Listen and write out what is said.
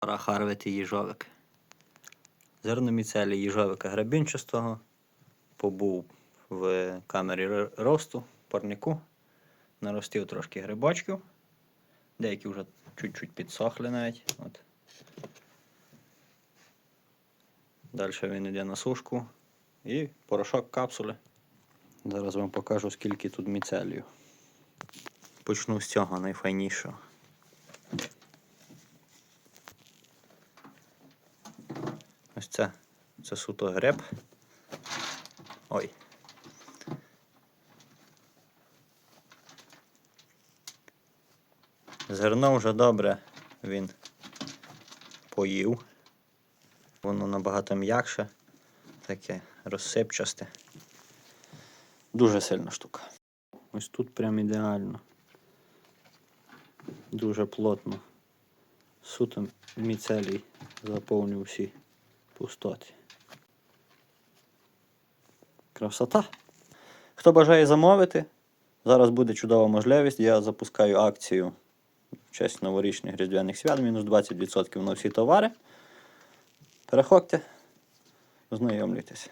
Пора харвити їжовик. Зерноміцелій їжовика грабінчастого побув в камері росту, парнику, наростив трошки грибочків. Деякі вже чуть-чуть підсохли навіть. От. Далі він йде на сушку і порошок капсули. Зараз вам покажу, скільки тут міцелію. Почну з цього найфайнішого. Ось це, це суто греб. Ой. Зерно вже добре він поїв. Воно набагато м'якше, таке розсипчасте. Дуже сильна штука. Ось тут прям ідеально. Дуже плотно. Суто міцелій заповнив всі пустоти. Красота. Хто бажає замовити, зараз буде чудова можливість. Я запускаю акцію в честь новорічних різдвяних свят, мінус 20% на всі товари. Переходьте, ознайомлюйтесь.